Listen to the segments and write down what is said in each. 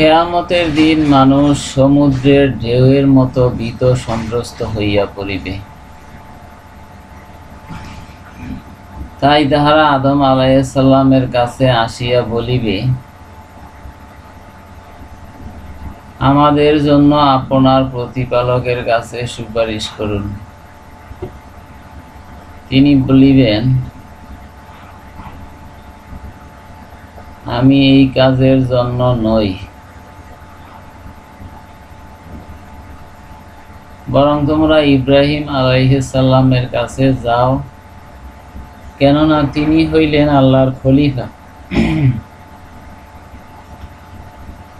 কেয়ামতের দিন মানুষ সমুদ্রের ঢেউয়ের মতো ভীত সন্ত্রস্ত হইয়া পড়িবে। তাই তাহারা আদম আলাইসাল্লামের কাছে আসিয়া বলিবে, আমাদের জন্য আপনার প্রতিপালকের কাছে সুপারিশ করুন। তিনি বলিবেন, আমি এই কাজের জন্য নই। বরং তোমরা ইব্রাহিম আলাইসাল্লামের কাছে যাও, কেননা তিনি হইলেন আল্লাহর খলিফা।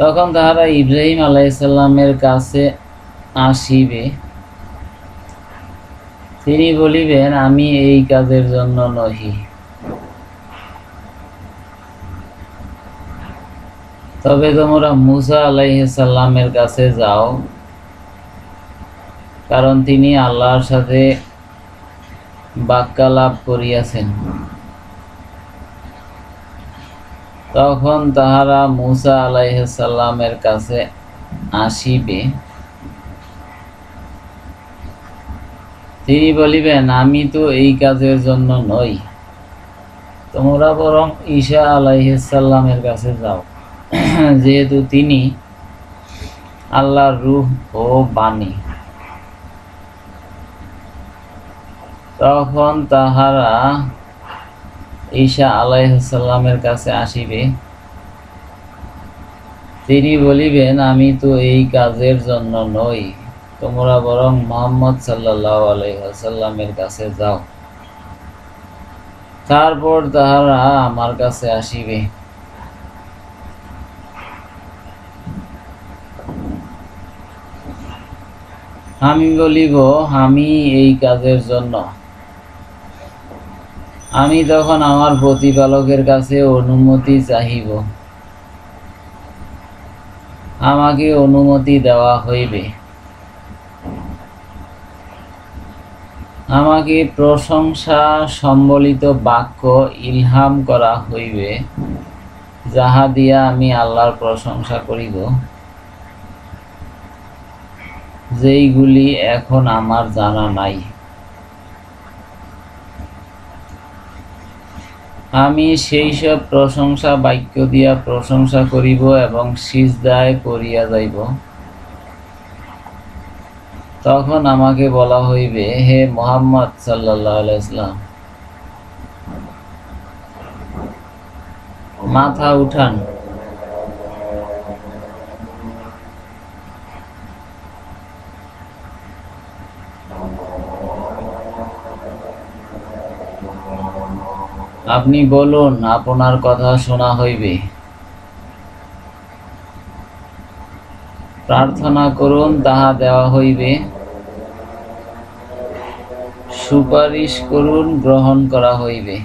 তখন তাহারা ইব্রাহিম আলাইসাল্লামের কাছে আসিবে। তিনি বলিবেন, আমি এই কাজের জন্য নহি। তবে তোমরা মুসা আলাইসাল্লামের কাছে যাও। কারণ তিনি আল্লাহর সাথে বাক্যালাপ করিয়াছেন। তখন তাহারা মুসা আলাইসাল্লামের কাছে আসিবে। তিনি বলিবেন, আমি তো এই কাজের জন্য নই। তোমরা বরং ঈশা আলাইসাল্লামের কাছে যাও। যেহেতু তিনি আল্লাহর রূহ ও বাণী তখন তাহারা ঈশা আলাইসাল্লামের কাছে আসিবে। তিনি বলিবেন, আমি তো এই কাজের জন্য নই। তোমরা বরং মোহাম্মদ সাল্লাহ আলাইসাল্লামের কাছে যাও। তারপর তাহারা আমার কাছে আসিবে। আমি বলিব, আমি এই কাজের জন্য আমি তখন আমার প্রতিপালকের কাছে অনুমতি চাহিব। আমাকে অনুমতি দেওয়া হইবে। আমাকে প্রশংসা সম্বলিত বাক্য ইলহাম করা হইবে, যাহা দিয়া আমি আল্লাহর প্রশংসা করিব। যেইগুলি এখন আমার জানা নাই। আমি সেই সব প্রশংসা, বাক্য দিয়া প্রশংসা করিব এবং সিজদায় করিয়া যাইব। তখন আমাকে বলা হইবে, হে মোহাম্মদ সাল্লাহ মাথা উঠান। আপনি বলুন, আপনার কথা শোনা হইবে। প্রার্থনা করুন, তাহা দেওয়া হইবে। সুপারিশ করুন, গ্রহণ করা হইবে।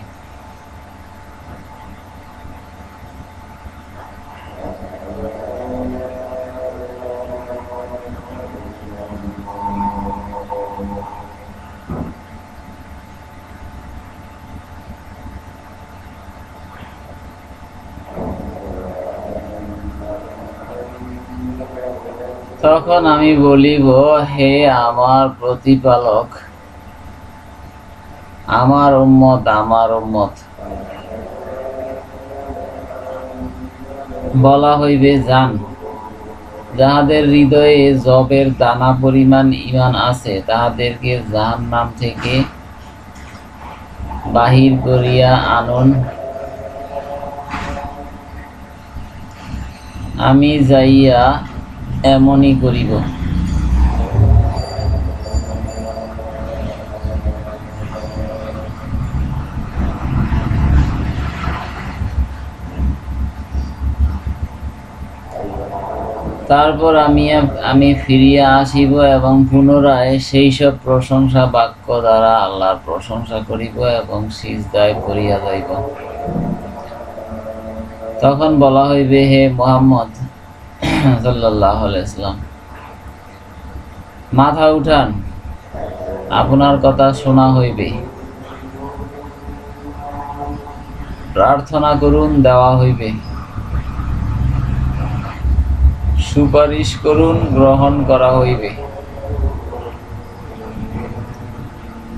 তখন আমি বলিব, হে আমার প্রতিপালক, আমার উম্মত আমার উম্মত। বলা হইবে যান যাহাদের হৃদয়ে জবের দানা পরিমাণ ইমান আছে, তাহাদেরকে জাহান নাম থেকে বাহির করিয়া আনুন। আমি যাইয়া এমনই করিব। তারপর আমি আমি ফিরিয়া আসিব এবং পুনরায় সেই সব প্রশংসা বাক্য দ্বারা আল্লাহর প্রশংসা করিব এবং সিজদায় পড়িয়া যাইব। তখন বলা হইবে, হে মোহাম্মদ সাল্লাহ মাথা উঠান, আপনার কথা শোনা হইবে। প্রার্থনা করুন, দেওয়া হইবে। সুপারিশ করুন, গ্রহণ করা হইবে।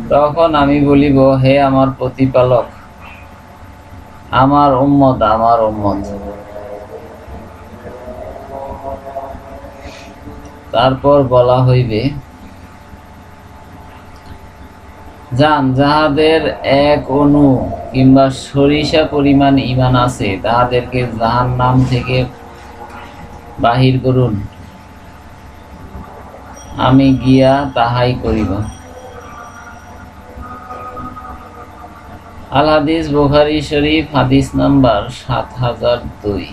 তখন আমি বলিব, হে আমার প্রতিপালক, আমার উম্মত আমার উম্মত। তারপর বলা হইবে, যান, যাহাদের এক অণু কিংবা সরিষা পরিমাণ ইমান আছে, তাহাদেরকে জাহান নাম থেকে বাহির করুন। আমি গিয়া তাহাই করিব। আল হাদিস বুখারি শরীফ হাদিস নাম্বার সাত হাজার দুই।